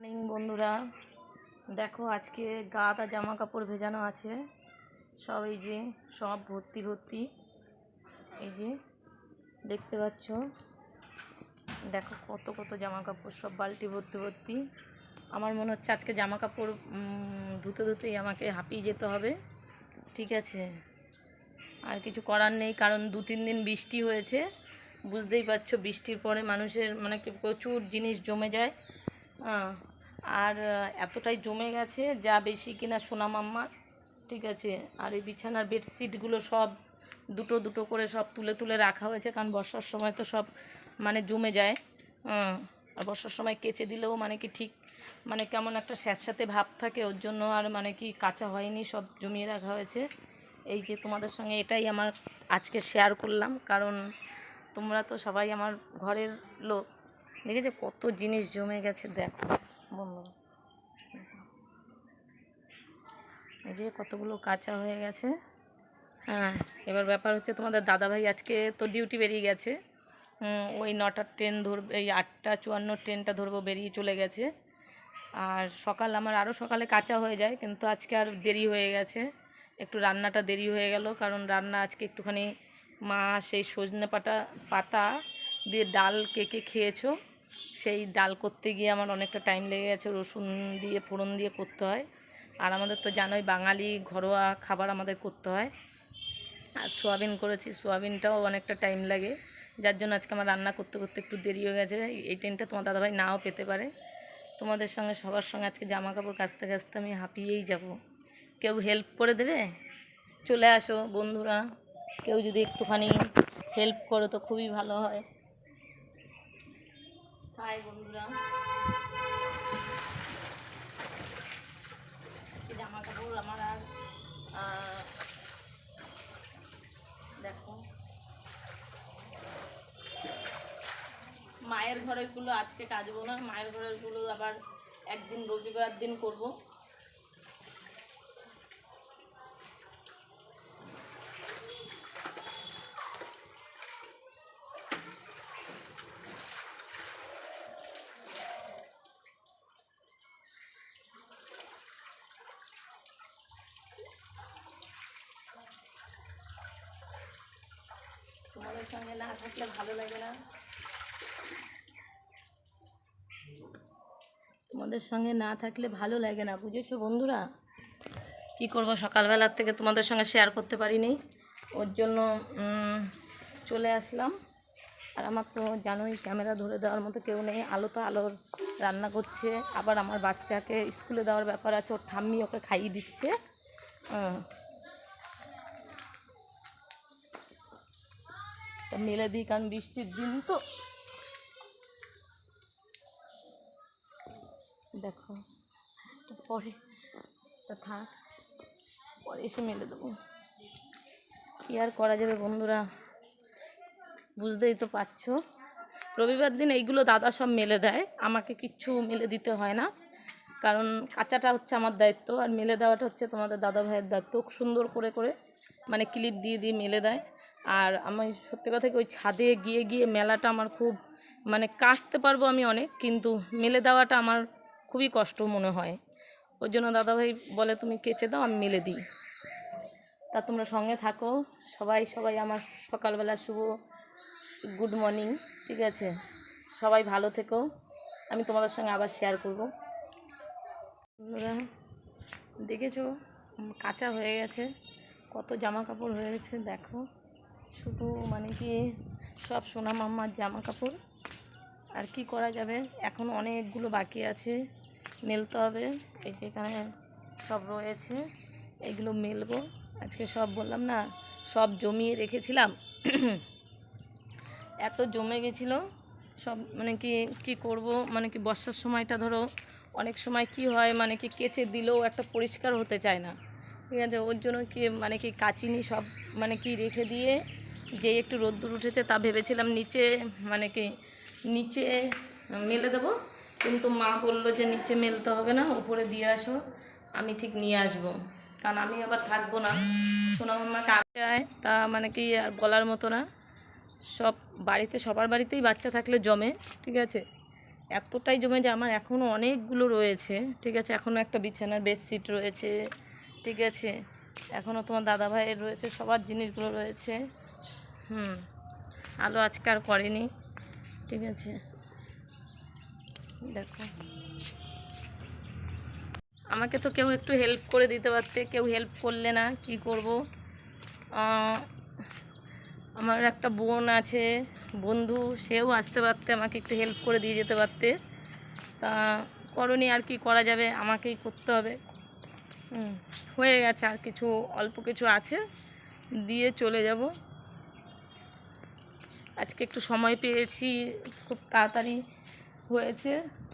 Morning বন্ধুরা। দেখো আজকে গাদা জামা কাপড় ভেজানো আছে। সব এই যে সব ভর্তি ভর্তি। এই যে দেখতে পাচ্ছ? দেখো কত কত জামা কাপড় সব বালতি ভর্তি ভর্তি। আমার মনে হচ্ছে আজকে জামা কাপড় ধুতে ধুতেই আমাকে হাঁপিয়ে যেতে হবে। ঠিক আছে? আর কিছু করার নেই কারণ দু তিন দিন বৃষ্টি হয়েছে। বুঝতেই পারছ বৃষ্টির পরে মানুষের মানে প্রচুর জিনিস জমে যায়। হ্যাঁ, আর এতটাই জমে গেছে যা বেশি কিনা সোনা মাম্মার, ঠিক আছে? আর এই বিছানার বেডশিটগুলো সব দুটো দুটো করে সব তুলে তুলে রাখা হয়েছে, কারণ বর্ষার সময় তো সব মানে জমে যায় আর বর্ষার সময় কেচে দিলেও মানে কি ঠিক মানে কেমন একটা স্যাঁতস্যাঁতে ভাব থাকে, ওর জন্য আর মানে কি কাঁচা হয়নি, সব জমিয়ে রাখা হয়েছে। এই যে তোমাদের সঙ্গে এটাই আমার আজকে শেয়ার করলাম, কারণ তোমরা তো সবাই আমার ঘরের লোক। দেখেছ কত জিনিস জমে গেছে, দেখো। বন্ধুরা এই যে কতগুলো কাঁচা হয়ে গেছে। হ্যাঁ এবার ব্যাপার হচ্ছে তোমাদের দাদাভাই আজকে তো ডিউটি বেরিয়ে গেছে। ওই নটার ট্রেন ধরবে এই আটটা চুয়ান্ন ট্রেনটা ধরবো বেরিয়ে চলে গেছে। আর সকাল আমার আরও সকালে কাঁচা হয়ে যায়, কিন্তু আজকে আর দেরি হয়ে গেছে। একটু রান্নাটা দেরি হয়ে গেল, কারণ রান্না আজকে একটুখানি মা সেই সজনে পাতা পাতা দিয়ে ডাল কে কে খেয়েছো। সেই ডাল করতে গিয়ে আমার অনেকটা টাইম লেগে গেছে, রসুন দিয়ে, ফোড়ন দিয়ে করতে হয়। আর আমাদের তো জানোই বাঙালি ঘরোয়া খাবার আমাদের করতে হয়। আর সোয়াবিন করেছি, সোয়াবিনটাও অনেকটা টাইম লাগে। যার জন্য আজকে আমার রান্না করতে করতে একটু দেরি হয়ে গেছে। এই ট্রেনটা তোমার দাদাভাই নাও পেতে পারে। তোমাদের সঙ্গে, সবার সঙ্গে আজকে জামা কাপড় কাচতে কাচতে আমি হাঁপিয়েই যাব। কেউ হেল্প করে দেবে? চলে আসো বন্ধুরা। কেউ যদি একটুখানি হেল্প করো তো খুবই ভালো হয়। হাই বন্ধুরা। জামা কাপড়, আমার আর দেখো। মায়ের ঘরেরগুলো আজকে কাজবো না, মায়ের ঘরেরগুলো আবার একদিন রবিবার দিন করব তোমাদের সঙ্গে না থাকলে ভালো লাগে না। তোমাদের সঙ্গে না থাকলে ভালো লাগে না, বুঝেছ বন্ধুরা? কি করব সকালবেলার থেকে তোমাদের সঙ্গে শেয়ার করতে পারিনি। ওর জন্য চলে আসলাম। আর আমার তো জানোই ক্যামেরা ধরে দেওয়ার মতো কেউ নেই। আলো তো আলোর রান্না করছে। আবার আমার বাচ্চাকে স্কুলে দেওয়ার ব্যাপার আছে। ওর ঠাম্মি ওকে খাইয়ে দিচ্ছে। তা মেলে দিই কারণ বৃষ্টির দিন তো। দেখো পরে, তা থাক, পরে এসে মেলে দেবো। কী আর করা যাবে বন্ধুরা? বুঝতেই তো পারছ। রবিবার দিন এইগুলো দাদা সব মেলে দেয়, আমাকে কিচ্ছু মেলে দিতে হয় না। কারণ কাঁচাটা হচ্ছে আমার দায়িত্ব, আর মেলে দেওয়াটা হচ্ছে তোমাদের দাদা ভাইয়ের দায়িত্ব। সুন্দর করে করে মানে ক্লিপ দিয়ে দিয়ে মেলে দেয়। আর আমি সত্যি কথা ওই ছাদে গিয়ে গিয়ে মেলাটা আমার খুব মানে কাচতে পারব আমি অনেক, কিন্তু মেলে দেওয়াটা আমার খুবই কষ্ট মনে হয়। ওই জন্য দাদাভাই বলে, তুমি কেচে দাও, আমি মেলে দিই। তা তোমরা সঙ্গে থাকো। সবাই সবাই আমার সকালবেলা শুভ, গুড মর্নিং, ঠিক আছে? সবাই ভালো থেকো। আমি তোমাদের সঙ্গে আবার শেয়ার করব। দেখেছ? কাঁচা হয়ে গেছে। কত জামা কাপড় হয়ে গেছে, দেখো। শুধু মানে কি সব সোনা মাম্মার জামা কাপড়। আর কি করা যাবে? এখন অনেকগুলো বাকি আছে, মেলতে হবে। এই যে এখানে সব রয়েছে, এগুলো মেলবো। আজকে সব বললাম না, সব জমিয়ে রেখেছিলাম। এত জমে গেছিল, সব মানে কি কি করব? মানে কি বর্ষার সময়টা ধরো, অনেক সময় কি হয় মানে কি কেচে দিলেও একটা পরিষ্কার হতে চায় না। ঠিক আছে, ওর জন্য কি মানে কি কাচিনি সব মানে কি রেখে দিয়ে যে একটু রোদ্দুর উঠেছে তা ভেবেছিলাম নিচে মানে কি, নিচে মেলে দেবো। কিন্তু মা বলল যে নিচে মেলতে হবে না উপরে দিয়ে আসো, আমি ঠিক নিয়ে আসব। কারণ আমি আবার থাকব না। সোনা মাম্মাকে আগে আয়, তা মানে কি আর বলার মতো না। সব বাড়িতে, সবার বাড়িতেই বাচ্চা থাকলে জমে, ঠিক আছে? এতটাই জমে যে আমার এখনও অনেকগুলো রয়েছে, ঠিক আছে? এখনও একটা বিছানার বেডশিট রয়েছে, ঠিক আছে? এখনও তোমার দাদা ভাইয়ের রয়েছে, সবার জিনিসগুলো রয়েছে। হুম আলো আজকে আর করেনি ঠিক আছে। দেখো। আমাকে তো কেউ একটু হেল্প করে দিতে পারতে কেউ হেল্প করলে না কি করব? আমার একটা বোন আছে বন্ধু সেও আসতে পারতে আমাকে একটু হেল্প করে দিয়ে যেতে পারতে। তা করনি আর কি করা যাবে আমাকেই করতে হবে। হুম, হয়ে গেছে আর কিছু অল্প কিছু আছে দিয়ে চলে যাব। আজকে একটু সময় পেয়েছি, খুব তাড়াতাড়ি হয়েছে।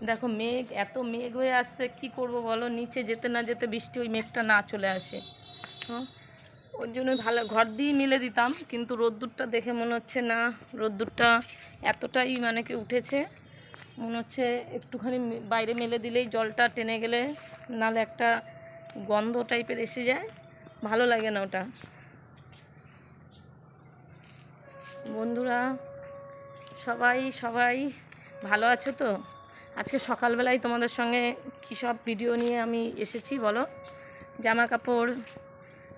দেখো মেঘ, এত মেঘ হয়ে আসছে, কি করব বলো? নিচে যেতে না যেতে বৃষ্টি, ওই মেঘটা না চলে আসে। হ্যাঁ ওর জন্য ভালো, ঘর দিয়েই মিলে দিতাম, কিন্তু রোদ্দুরটা দেখে মনে হচ্ছে না। রোদ্দুরটা এতটাই মানে কি উঠেছে, মনে হচ্ছে একটুখানি বাইরে মেলে দিলেই জলটা টেনে গেলে, নালে একটা গন্ধ টাইপের এসে যায়। ভালো লাগে না ওটা। বন্ধুরা, সবাই সবাই ভালো আছো তো? আজকে সকালবেলায় তোমাদের সঙ্গে কী সব ভিডিও নিয়ে আমি এসেছি বলো? জামা কাপড়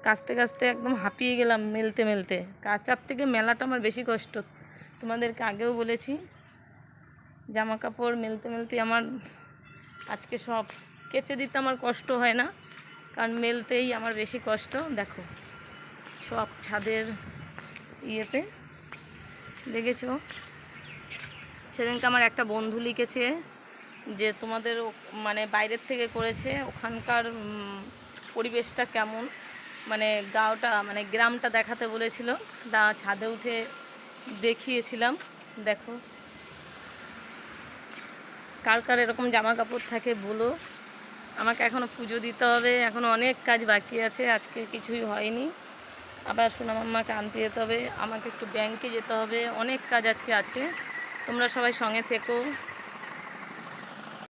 কাচতে কাচতে একদম হাঁপিয়ে গেলাম মেলতে মেলতে। কাচার থেকে মেলাটা আমার বেশি কষ্ট। তোমাদেরকে আগেও বলেছি জামা কাপড় মেলতে মেলতে আমার আজকে সব কেচে দিতে আমার কষ্ট হয় না, কারণ মেলতেই আমার বেশি কষ্ট। দেখো, সব ছাদের ইয়েতে দেখেছ? সেদিনকে আমার একটা বন্ধু লিখেছে যে তোমাদের মানে বাইরের থেকে করেছে, ওখানকার পরিবেশটা কেমন? মানে গাঁওটা মানে গ্রামটা দেখাতে বলেছিল। দা ছাদে উঠে দেখিয়েছিলাম, দেখো। কার কার এরকম জামা কাপড় থাকে বলো। আমাকে এখনও পুজো দিতে হবে এখনও অনেক কাজ বাকি আছে, আজকে কিছুই হয়নি। আবার সোনামাম্মাকে আনতে যেতে হবে, আমাকে একটু ব্যাংকে যেতে হবে, অনেক কাজ আজকে আছে। তোমরা সবাই সঙ্গে থেকো।